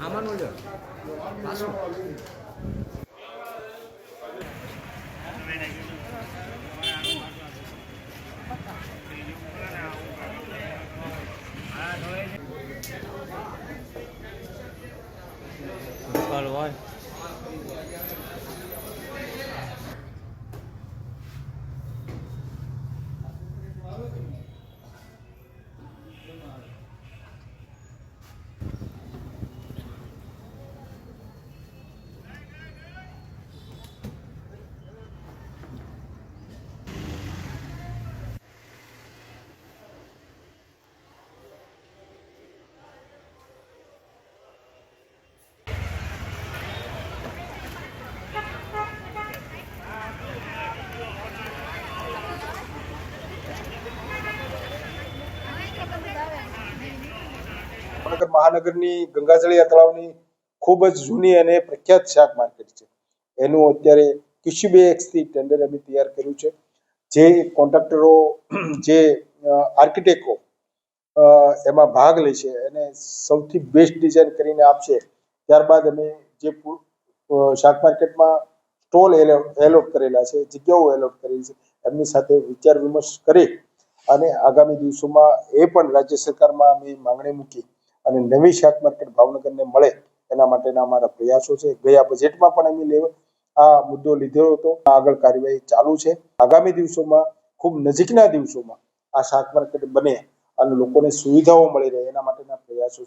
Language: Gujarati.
아만 올려. 맛있 Rồi rồi. ભાવનગર મહાનગરની ગંગાજળિયા તળાવની ખૂબ જ જૂની અને પ્રખ્યાત શાક માર્કેટ છે. એનું અત્યારે કૃષિ થી ટેન્ડર અમે તૈયાર કર્યું છે. જે કોન્ટ્રાક્ટરો, જે આર્કિટેક્ટો એમાં ભાગ લે છે અને સૌથી બેસ્ટ ડિઝાઇન કરીને આપશે. ત્યારબાદ અમે જે શાક માર્કેટમાં સ્ટોલ એલોટ કરેલા છે, જગ્યાઓ એલોટ કરેલી છે, એમની સાથે વિચાર વિમર્શ કરી અને આગામી દિવસોમાં એ પણ રાજ્ય સરકારમાં અમે માંગણી મૂકી અને નવી શાક માર્કેટ ભાવનગરને મળે, એના માટેના અમારા પ્રયાસો છે. ગયા બજેટમાં પણ અમે લેવા, આ મુદ્દો લીધેલો હતો. આગળ કાર્યવાહી ચાલુ છે. આગામી દિવસોમાં, ખૂબ નજીકના દિવસોમાં આ શાક માર્કેટ બને અને લોકોને સુવિધાઓ મળી રહે, એના માટેના પ્રયાસો